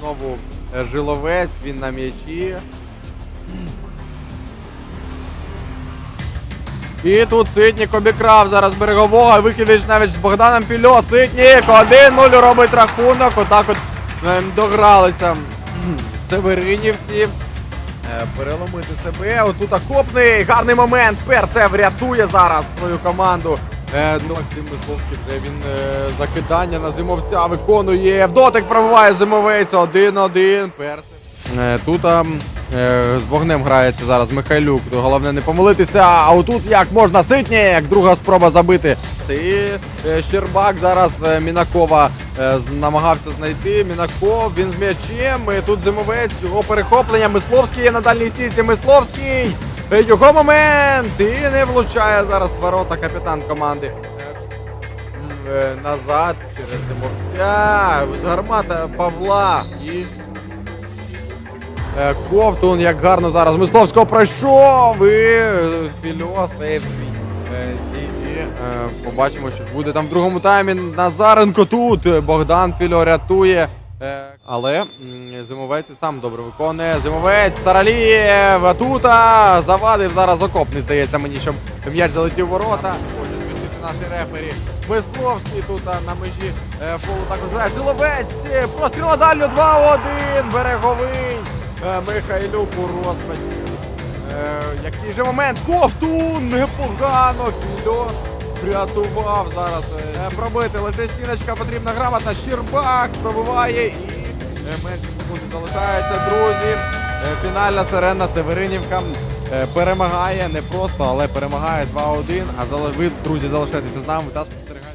знову е, жиловець, він на м'ячі. І тут Ситнік обікрав зараз берегового. Викидич навіть з Богданом Пільо. Ситнік 1-0 робить рахунок. Отак от ем, догралися Северинівці. Е, Переломити себе. Отут окопний. Гарний момент. Перцев рятує зараз свою команду. Е, ну, Максим Мисловський вже він е, закидання на зимовця виконує. В дотик пробиває зимовець. 1-1. Перцев. Е, Тут з вогнем грається зараз Михайлюк. Головне не помилитися. А отут як можна ситні, як друга спроба забити. І Щербак зараз Мінакова намагався знайти. Мінаков, він з м'ячем. Тут зимовець, його перехоплення. Мисловський є на дальній стійці. Мисловський. Е, Його момент. І не влучає зараз ворота капітан команди. Е, Назад через зимовця. Гармата Павла. І Е, Ковтун, як гарно зараз Мисловського пройшов і Фільо е, побачимо, що буде там в другому таймі. Назаренко тут. Богдан Фільо рятує. Е, Але зимовець сам добре виконує. Зимовець Саралієв Атута завадив зараз окопний, здається мені, щоб м'яч залетів ворота. Хочуть звільнити наші рефері. Мисловський тут на межі е, полу також грає. Силовець, е, простріл на дальню 2-1. Береговий. Михайлюк у розпачі. Який же момент? Ковтун! Непогано! Фільо врятував зараз. Е, пробити. Лише стіночка потрібна грамотна. Щербак пробиває і е, менше залишається, друзі. Е, фінальна сирена Северинівка е, перемагає не просто, але перемагає 2-1. А ви, друзі, залишайтеся з нами та спостерігайте.